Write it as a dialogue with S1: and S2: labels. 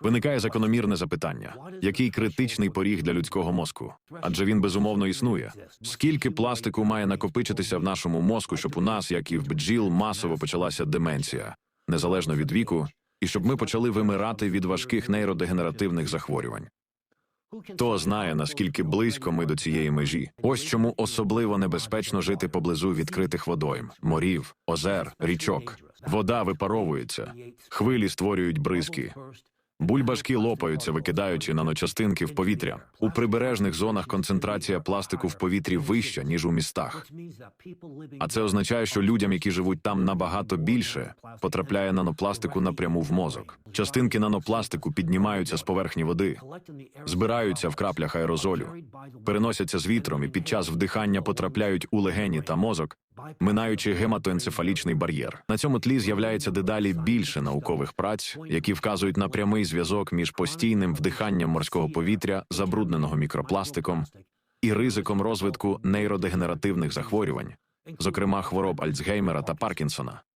S1: Виникає закономірне запитання: який критичний поріг для людського мозку? Адже він безумовно існує. Скільки пластику має накопичитися в нашому мозку, щоб у нас, як і в бджіл, масово почалася деменція, незалежно від віку, і щоб ми почали вимирати від важких нейродегенеративних захворювань? Хто знає, наскільки близько ми до цієї межі? Ось чому особливо небезпечно жити поблизу відкритих водойм, морів, озер, річок. Вода випаровується, хвилі створюють бризки. Бульбашки лопаються, викидаючи наночастинки в повітря. У прибережних зонах концентрація пластику в повітрі вища, ніж у містах. А це означає, що людям, які живуть там набагато більше, потрапляє нанопластику напряму в мозок. Частинки нанопластику піднімаються з поверхні води, збираються в краплях аерозолю, переносяться з вітром і під час вдихання потрапляють у легені та мозок, минаючи гематоенцефалічний бар'єр. На цьому тлі з'являється дедалі більше наукових праць, які вказують на прямий зв'язок між постійним вдиханням морського повітря, забрудненого мікропластиком, і ризиком розвитку нейродегенеративних захворювань, зокрема хвороб Альцгеймера та Паркінсона.